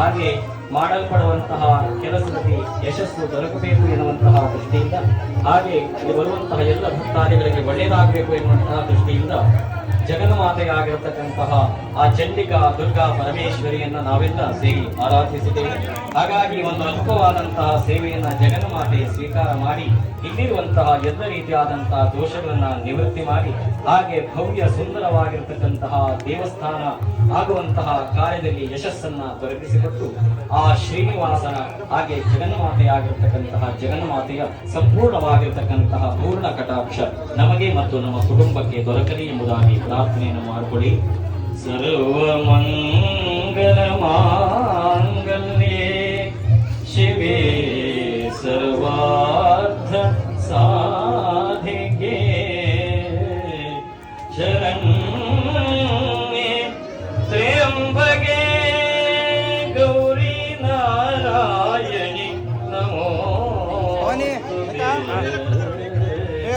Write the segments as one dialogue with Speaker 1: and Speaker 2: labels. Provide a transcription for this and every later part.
Speaker 1: ಹಾಗೆ ಮಾಡಲ್ಪಡುವಂತಹ ಕೆಲಸದಲ್ಲಿ ಯಶಸ್ಸು ದೊರಕಬೇಕು ಎನ್ನುವಂತಹ ದೃಷ್ಟಿಯಿಂದ ಹಾಗೆ ಇಲ್ಲಿ ಬರುವಂತಹ ಎಲ್ಲ ಭಕ್ತಾದಿಗಳಿಗೆ ಒಳ್ಳೆಯದಾಗಬೇಕು ಎನ್ನುವಂತಹ ದೃಷ್ಟಿಯಿಂದ ಜಗನ್ಮಾತೆಯಾಗಿರತಕ್ಕಂತಹ ಆ ಚಂಡಿಕಾ ದುರ್ಗಾ ಪರಮೇಶ್ವರಿಯನ್ನ ನಾವೆಲ್ಲ ಸೇರಿ ಆರಾಧಿಸಿದ್ದೇವೆ. ಹಾಗಾಗಿ ಒಂದು ಅದ್ಭುತವಾದಂತಹ ಸೇವೆಯನ್ನ ಜಗನ್ಮಾತೆ ಸ್ವೀಕಾರ ಮಾಡಿ, ಇಲ್ಲಿರುವಂತಹ ಎಲ್ಲ ರೀತಿಯಾದಂತಹ ದೋಷಗಳನ್ನ ನಿವೃತ್ತಿ ಮಾಡಿ, ಹಾಗೆ ಭವ್ಯ ಸುಂದರವಾಗಿರತಕ್ಕಂತಹ ದೇವಸ್ಥಾನ ಆಗುವಂತಹ ಕಾರ್ಯದಲ್ಲಿ ಯಶಸ್ಸನ್ನ ದೊರಕಿಸಿಕೊಟ್ಟು, ಆ ಶ್ರೀನಿವಾಸನ ಹಾಗೆ ಜಗನ್ಮಾತೆಯಾಗಿರ್ತಕ್ಕಂತಹ ಜಗನ್ಮಾತೆಯ ಸಂಪೂರ್ಣವಾಗಿರ್ತಕ್ಕಂತಹ ಪೂರ್ಣ ಕಟಾಕ್ಷ ನಮಗೆ ಮತ್ತು ನಮ್ಮ ಕುಟುಂಬಕ್ಕೆ ದೊರಕಲಿ ಎಂಬುದಾಗಿ ಪ್ರಾರ್ಥನೆಯನ್ನು ಮಾಡಿಕೊಳ್ಳಿ. ಸರ್ವಮಂಗಲ ಮಾಂಗಲ್ಯೇ ಶಿವೇ ಸರ್ವಾರ್ಥ ಸಾಧಿಕೆ. ಶರಣ್ಯೆ ತ್ರ್ಯಂಬಗೆ ಗೌರಿ ನಾರಾಯಣಿ ನಮೋ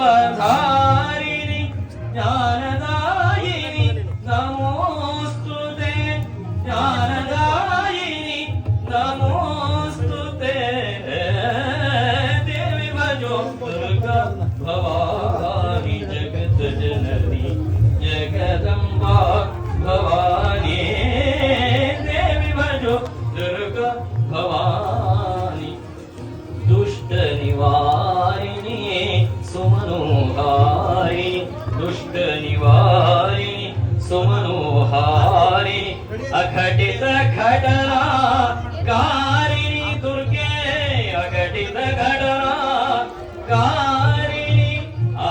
Speaker 1: धारिणि ज्ञानदायिनि नमोऽस्तु ते। ज्ञानदायिनि नमोऽस्तु ते। देवि भजो दुर्ग भवानी जगत जननी जगदम्बा भवानि। देवि भजो दुर्ग भवानि। दुष्टनिवा सुमनोहारी, दुष्ट निवारिणी सुमनोहारी, अघटित घटना, कारिणी दुर्गे, अघटित घटना, कारिणी, आ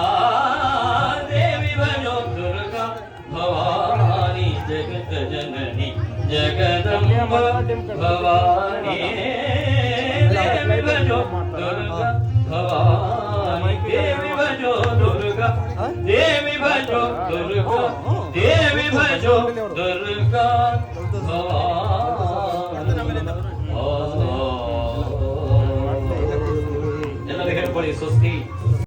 Speaker 1: देवी भजो दुर्गा, भवानी जगत जननी, जगदम्ब, भवानी देवी भजो दुर्गा, भवानी దేవి భజో దుర్గా దేవి భజో దుర్గా దేవి భజో దుర్గా. జనాల దగ్గర పడి స్వస్తి.